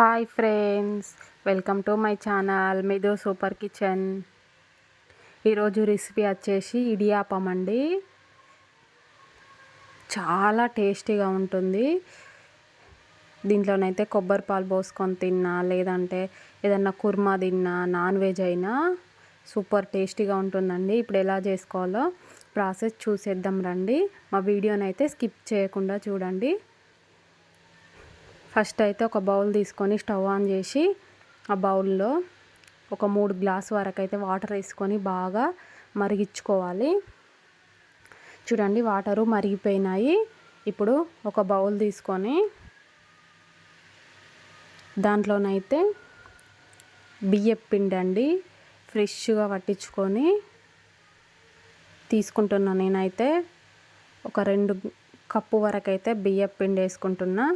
Hi friends welcome to my channel మీదో super kitchen. ఈరోజు recipe వచ్చేసి ఇడియాపం అండి. చాలా టేస్టీగా ఉంటుంది. దీంట్లోనైతే కొబ్బరి పాలు పోసుకొని తిన్నా లేదంటే ఏదన్నా కుర్మా తిన్నా నాన్ వెజ్ అయినా సూపర్ టేస్టీగా ఉంటుందండి. ఇప్పుడు ఎలా చేసుకోవాలో ప్రాసెస్ చూసేద్దాం రండి. మా వీడియోనైతే స్కిప్ చేయకుండా చూడండి. ఫస్ట్ అయితే ఒక బౌల్ తీసుకొని స్టవ్ ఆన్ చేసి ఆ బౌల్లో ఒక మూడు గ్లాస్ వరకు అయితే వాటర్ వేసుకొని బాగా మరిగించుకోవాలి. చూడండి వాటరు మరిగిపోయినాయి. ఇప్పుడు ఒక బౌల్ తీసుకొని దాంట్లోనైతే బియ్యం పిండి అండి ఫ్రెష్గా పట్టించుకొని తీసుకుంటున్నా. నేనైతే ఒక రెండు కప్పు వరకు అయితే బియ్యం పిండి వేసుకుంటున్నా.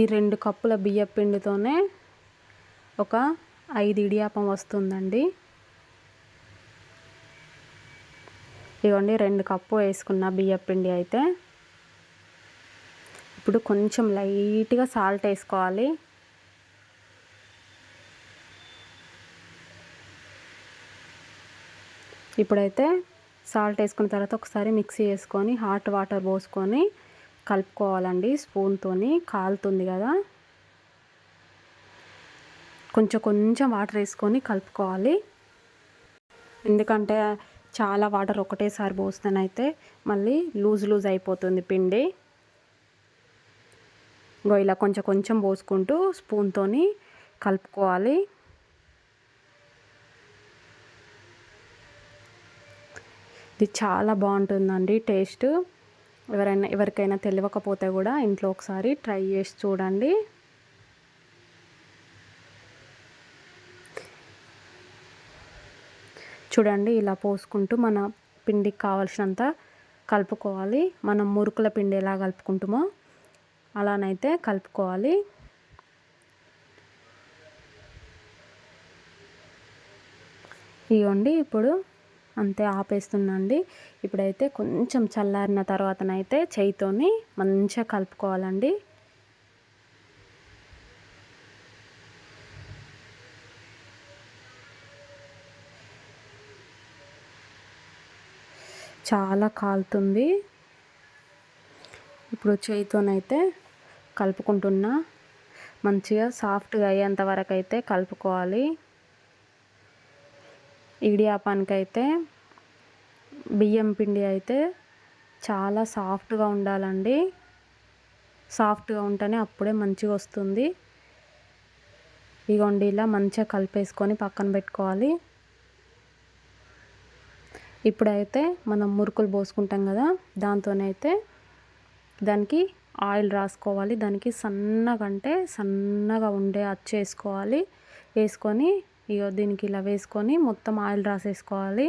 ఈ రెండు కప్పుల బియ్యపిండితోనే ఒక ఐదు ఇడియాపం వస్తుందండి. ఇవ్వండి రెండు కప్పు వేసుకున్న బియ్యపిండి అయితే. ఇప్పుడు కొంచెం లైట్గా సాల్ట్ వేసుకోవాలి. ఇప్పుడైతే సాల్ట్ వేసుకున్న తర్వాత ఒకసారి మిక్సీ వేసుకొని హాట్ వాటర్ పోసుకొని కలుపుకోవాలండి స్పూన్తో కాలుతుంది కదా. కొంచెం కొంచెం వాటర్ వేసుకొని కలుపుకోవాలి. ఎందుకంటే చాలా వాటర్ ఒకటేసారి పోస్తేనైతే మళ్ళీ లూజ్ లూజ్ అయిపోతుంది పిండి. ఇంకో ఇలా కొంచెం కొంచెం పోసుకుంటూ స్పూన్తో కలుపుకోవాలి. ఇది చాలా బాగుంటుందండి టేస్ట్. ఎవరైనా ఎవరికైనా తెలియకపోతే కూడా ఇంట్లో ఒకసారి ట్రై చేసి చూడండి. చూడండి ఇలా పోసుకుంటూ మన పిండికి కావాల్సినంత కలుపుకోవాలి. మనం మురుకుల పిండి ఎలా కలుపుకుంటామో అలానైతే కలుపుకోవాలి. ఇవ్వండి ఇప్పుడు అంతే ఆపేస్తున్నాండి. ఇప్పుడైతే కొంచెం చల్లారిన తర్వాతనైతే చేయితోని మంచిగా కలుపుకోవాలండి. చాలా కాలుతుంది. ఇప్పుడు చేయితోనైతే కలుపుకుంటున్నా. మంచిగా సాఫ్ట్గా అయ్యేంత వరకు అయితే కలుపుకోవాలి. ఇడియాపానికి అయితే బియ్యం పిండి అయితే చాలా సాఫ్ట్గా ఉండాలండి. సాఫ్ట్గా ఉంటేనే అప్పుడే మంచిగా వస్తుంది. ఇగోండి ఇలా మంచిగా కలిపేసుకొని పక్కన పెట్టుకోవాలి. ఇప్పుడైతే మనం మురుకులు పోసుకుంటాం కదా దాంతోనైతే దానికి ఆయిల్ రాసుకోవాలి. దానికి సన్నగా అంటే సన్నగా ఉండే అచ్చు వేసుకోవాలి వేసుకొని ఇక దీనికి ఇలా వేసుకొని మొత్తం ఆయిల్ రాసేసుకోవాలి.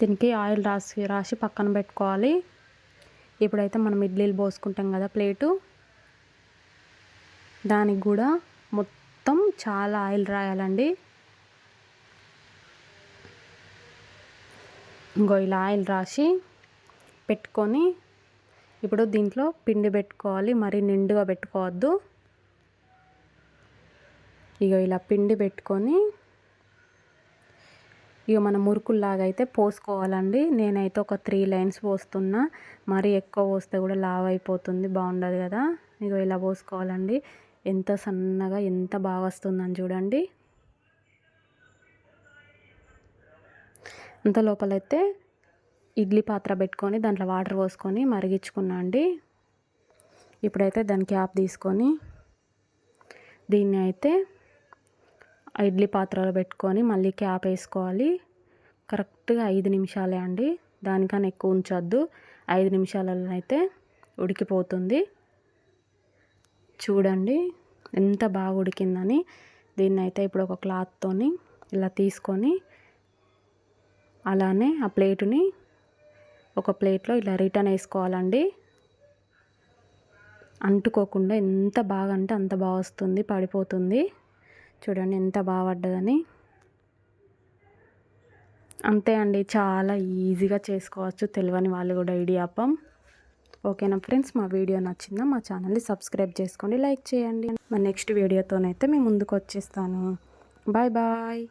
దీనికి ఆయిల్ రాసి రాసి పక్కన పెట్టుకోవాలి. ఇప్పుడైతే మనం ఇడ్లీలు పోసుకుంటాం కదా ప్లేటు. దానికి కూడా మొత్తం చాలా ఆయిల్ రాయాలండి. ఇంకో ఇలా ఆయిల్ రాసి పెట్టుకొని ఇప్పుడు దీంట్లో పిండి పెట్టుకోవాలి. మరి నిండుగా పెట్టుకోవద్దు. ఇక ఇలా పిండి పెట్టుకొని ఇక మన మురుకుల్లాగా అయితే పోసుకోవాలండి. నేనైతే ఒక త్రీ లైన్స్ పోస్తున్నా. మరీ ఎక్కువ పోస్తే కూడా లావ్ అయిపోతుంది. బాగుండదు కదా. ఇక ఇలా పోసుకోవాలండి. ఎంత సన్నగా ఎంత బాగా వస్తుందని చూడండి. అంత లోపలైతే ఇడ్లీ పాత్ర పెట్టుకొని దాంట్లో వాటర్ పోసుకొని మరిగించుకున్నా అండి. ఇప్పుడైతే దాని క్యాప్ తీసుకొని దీన్ని అయితే ఇడ్లీ పాత్రలో పెట్టుకొని మళ్ళీ క్యాప్ వేసుకోవాలి. కరెక్ట్గా ఐదు నిమిషాలే అండి. దానికన్నా ఎక్కువ ఉంచొద్దు. ఐదు నిమిషాలలో అయితే ఉడికిపోతుంది. చూడండి ఎంత బాగా ఉడికిందని. దీన్ని అయితే ఇప్పుడు ఒక క్లాత్తోని ఇలా తీసుకొని అలానే ఆ ప్లేటుని ఒక ప్లేట్లో ఇలా రిటర్న్ వేసుకోవాలండి. అంటుకోకుండా ఎంత బాగా అంటే అంత బాగా వస్తుంది పడిపోతుంది. చూడండి ఎంత బాగా పడ్డదని. అంతే అండి చాలా ఈజీగా చేసుకోవచ్చు తెలియని వాళ్ళు కూడా ఇడియాపం ఓకేనా ఫ్రెండ్స్ మా వీడియో నచ్చిందా మా ఛానల్ని సబ్స్క్రైబ్ చేసుకోండి లైక్ చేయండి. మా నెక్స్ట్ వీడియోతోనైతే మేము ముందుకు వచ్చేస్తాను. Bye bye.